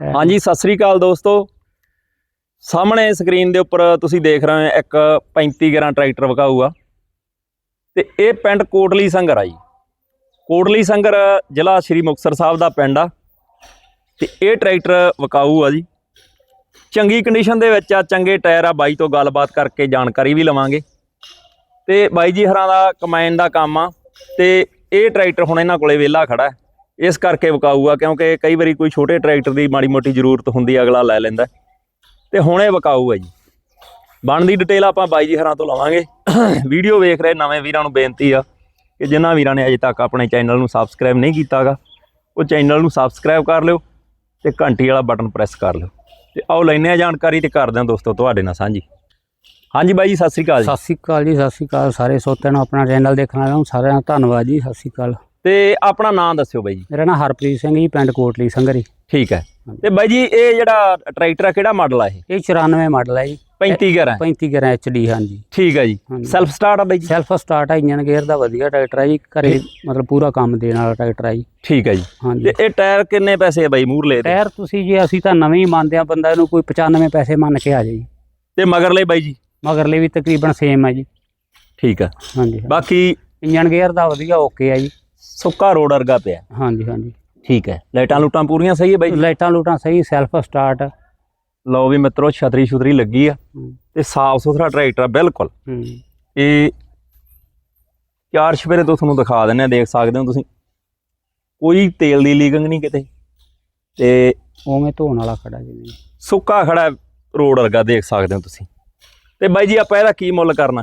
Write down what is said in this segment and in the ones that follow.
ਹਾਂਜੀ, ਸਤਿ ਸ੍ਰੀ ਅਕਾਲ ਦੋਸਤੋ। ਸਾਹਮਣੇ ਸਕਰੀਨ ਦੇ ਉੱਪਰ ਤੁਸੀਂ ਦੇਖ ਰਹੇ ਹੋ ਇੱਕ 35 ਗਰਾਂ ਟਰੈਕਟਰ ਵਿਕਾਊ ਆ ਤੇ ਇਹ ਪਿੰਡ ਕੋਟਲੀ ਸੰਗਰ ਆ ਜੀ। ਕੋਟਲੀ ਸੰਗਰ ਜ਼ਿਲ੍ਹਾ ਸ਼੍ਰੀ ਮੁਕਤਸਰ ਸਾਹਿਬ ਦਾ ਪਿੰਡ ਆ। ਤੇ ਇਹ ਟਰੈਕਟਰ ਵਿਕਾਊ ਆ ਜੀ। ਚੰਗੀ ਕੰਡੀਸ਼ਨ ਦੇ ਵਿੱਚ ਆ, ਚੰਗੇ ਟਾਇਰ ਆ। ਬਾਈ ਤੋਂ ਗੱਲਬਾਤ ਕਰਕੇ ਜਾਣਕਾਰੀ ਵੀ ਲਵਾਂਗੇ। ਤੇ ਬਾਈ ਜੀ ਹਰਾਂ ਦਾ ਕਮਾਈਨ ਦਾ ਕੰਮ ਆ। ਤੇ ਇਹ ਟਰੈਕਟਰ ਹੁਣ ਇਹਨਾਂ ਕੋਲੇ ਵਿਹਲਾ ਖੜਾ ਹੈ। ਇਸ ਕਰਕੇ ਵਿਕਾਊ ਆ ਕਿਉਂਕਿ ਕਈ ਵਾਰੀ ਕੋਈ ਛੋਟੇ ਟਰੈਕਟਰ ਦੀ ਮਾੜੀ ਮੋਟੀ ਜ਼ਰੂਰਤ ਹੁੰਦੀ ਅਗਲਾ ਲੈ ਲੈਂਦਾ। ਤੇ ਹੁਣ ਇਹ ਵਿਕਾਊ ਆ ਜੀ। ਬਣਦੀ ਡਿਟੇਲ ਆਪਾਂ ਬਾਈ ਜੀ ਹਰਾਂ ਤੋਂ ਲਵਾਂਗੇ। ਵੀਡੀਓ ਵੇਖ ਰਹੇ ਨਵੇਂ ਵੀਰਾਂ ਨੂੰ ਬੇਨਤੀ ਆ ਕਿ ਜਿਨ੍ਹਾਂ ਵੀਰਾਂ ਨੇ ਅਜੇ ਤੱਕ ਆਪਣੇ ਚੈਨਲ ਨੂੰ ਸਬਸਕ੍ਰਾਈਬ ਨਹੀਂ ਕੀਤਾਗਾ, ਉਹ ਚੈਨਲ ਨੂੰ ਸਬਸਕ੍ਰਾਈਬ ਕਰ ਲਿਓ ਤੇ ਘੰਟੀ ਵਾਲਾ ਬਟਨ ਪ੍ਰੈਸ ਕਰ ਲਿਓ। ਤੇ ਆਓ ਲੈਨੇ ਆ ਜਾਣਕਾਰੀ ਤੇ ਕਰਦੇ ਹਾਂ ਦੋਸਤੋ ਤੁਹਾਡੇ ਨਾਲ ਸਾਂਝੀ। ਹਾਂਜੀ ਬਾਈ ਜੀ, ਸਤਿ ਸ੍ਰੀ ਅਕਾਲ ਜੀ। ਸਤਿ ਸ੍ਰੀ ਅਕਾਲ ਜੀ, ਸਤਿ ਸ੍ਰੀ ਅਕਾਲ ਸਾਰੇ ਸੋਤਿਆਂ ਨੂੰ ਆਪਣਾ ਚੈਨਲ ਦੇਖਣ ਵਾਲਿਆਂ ਨੂੰ, ਸਾਰਿਆਂ ਦਾ ਧੰਨਵਾਦ ਜੀ, ਸਤਿ ਸ੍ਰੀ ਅਕਾਲ। ਤੇ ਆਪਣਾ ਨਾਮ ਦੱਸਿਓ ਬਾਈ ਜੀ। ਮੇਰਾ ਨਾਮ ਹਰਪ੍ਰੀਤ ਸਿੰਘ ਜੀ ਪਿੰਡ ਕੋਟਲੀ ਸੰਗਰੀ। ਠੀਕ ਹੈ। ਤੇ ਬਾਈ ਜੀ ਇਹ ਜਿਹੜਾ ਟਰੈਕਟਰ ਆ ਕਿਹੜਾ ਮਾਡਲ ਆ ਇਹ? ਇਹ 94 ਮਾਡਲ ਹੈ ਜੀ। 35 ਗਰ ਹੈ 35 ਗਰਾਂ ਐਚਡੀ ਹਾਂਜੀ। ਠੀਕ ਹੈ ਜੀ। ਸੈਲਫ ਸਟਾਰਟ ਆ ਬਾਈ ਜੀ? ਸੈਲਫ ਸਟਾਰਟ ਹੈ ਇੰਜਨ ਗੇਅਰ ਦਾ ਵਧੀਆ ਟਰੈਕਟਰ ਹੈ ਜੀ। ਘਰੇ ਮਤਲਬ ਪੂਰਾ ਕੰਮ ਦੇਣ ਵਾਲਾ ਟਰੈਕਟਰ ਹੈ ਜੀ। ਠੀਕ ਹੈ ਜੀ। ਹਾਂਜੀ। ਤੇ ਇਹ ਟਾਇਰ ਕਿੰਨੇ ਪੈਸੇ ਆ ਬਾਈ ਮੂਰਲੇ ਦੇ ਟਾਇਰ ਤੁਸੀਂ ਜੀ ਅਸੀਂ ਤਾਂ ਨਵੇਂ ਹੀ ਮੰਨਦੇ ਆ ਬੰਦਾ ਇਹਨੂੰ ਕੋਈ 95 ਪੈਸੇ ਮੰਨ ਕੇ ਆ ਜਾਏ। ਜੀ ਤੇ ਮਗਰਲੇ ਬਾਈ ਜੀ? ਮਗਰਲੇ ਵੀ ਤਕਰੀਬਨ ਸੇਮ ਹੈ ਜੀ। ਠੀਕ ਆ। ਹਾਂਜੀ। ਬਾਕੀ ਇੰਜਨ ਗੇਅਰ ਦਾ ਵਧੀਆ ਓਕੇ ਹੈ ਜੀ। ਸੁੱਕਾ ਰੋਡ ਵਰਗਾ ਪਿਆ। ਹਾਂਜੀ ਹਾਂਜੀ। ਠੀਕ ਹੈ। ਲਾਈਟਾਂ ਲੂਟਾਂ ਪੂਰੀਆਂ ਸਹੀ ਹੈ ਬਾਈ ਜੀ? ਲਾਈਟਾਂ ਲੂਟਾਂ ਸਹੀ ਸੈਲਫ ਸਟਾਰਟ ਲਓ ਵੀ ਮਿੱਤਰੋ ਛਤਰੀ ਛੁਤਰੀ ਲੱਗੀ ਆ ਤੇ ਸਾਫ਼ ਸੁਥਰਾ ਟਰੈਕਟਰ ਆ ਬਿਲਕੁਲ। ਇਹ ਚਾਰ ਛਪੇਰੇ ਤੋਂ ਤੁਹਾਨੂੰ ਦਿਖਾ ਦਿੰਨੇ ਆ ਦੇਖ ਸਕਦੇ ਹੋ ਤੁਸੀਂ। ਕੋਈ ਤੇਲ ਦੀ ਲੀਕਿੰਗ ਨਹੀਂ ਕਿਤੇ। ਤੇ ਉਵੇਂ ਧੋਣ ਵਾਲਾ ਖੜਾ ਜਿਵੇਂ। ਸੁੱਕਾ ਖੜਾ ਰੋਡ ਵਰਗਾ ਦੇਖ ਸਕਦੇ ਹੋ ਤੁਸੀਂ। ਤੇ ਬਾਈ ਜੀ ਆਪਾਂ ਇਹਦਾ ਕੀ ਮੁੱਲ ਕਰਨਾ?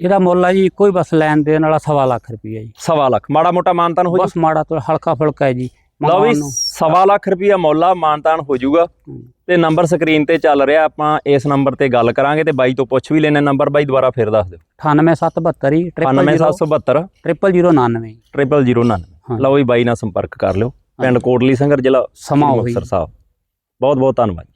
ਇਹਦਾ ਮੁੱਲ ਆ ਜੀ ਇੱਕੋ ਹੀ ਬਸ ਲੈਣ ਦੇਣ ਵਾਲਾ ਸਵਾ ਲੱਖ ਰੁਪਈਆ ਜੀ। ਸਵਾ ਲੱਖ। ਮਾੜਾ ਮੋਟਾ ਮਾਨਤਾਨ ਹੋ ਬਸ ਮਾੜਾ ਤੋਂ ਹਲਕਾ ਫੁਲਕਾ ਹੈ ਜੀ। ਲਓ ਵੀ। ਸਵਾ ਲੱਖ ਰੁਪਈਆ ਮੁੱਲ ਆ ਮਾਨਤਾਨ ਹੋ ਜਾਊਗਾ ਹੂੰ। ਤੇ ਨੰਬਰ ਸਕਰੀਨ ਤੇ ਚੱਲ ਰਿਹਾ ਆਪਾਂ ਇਸ ਨੰਬਰ ਤੇ ਗੱਲ ਕਰਾਂਗੇ ਤੇ ਬਾਈ ਤੋਂ ਪੁੱਛ ਵੀ ਲੈਣੇ ਨੰਬਰ ਬਾਈ ਦੁਬਾਰਾ ਫੇਰ ਦੱਸ ਦਿਓ। 98772 ਜੀ 98772 00099 0099 ਹਾਂ। ਲਓ ਵੀ ਬਾਈ ਨਾਲ ਸੰਪਰਕ ਕਰ ਲਿਓ। ਪਿੰਡ ਕੋਟਲੀ ਸੰਗਰ ਜ਼ਿਲ੍ਹਾ ਸਮਾਂ ਸ੍ਰੀ ਸਾਹਿਬ। ਬਹੁਤ ਬਹੁਤ ਧੰਨਵਾਦ।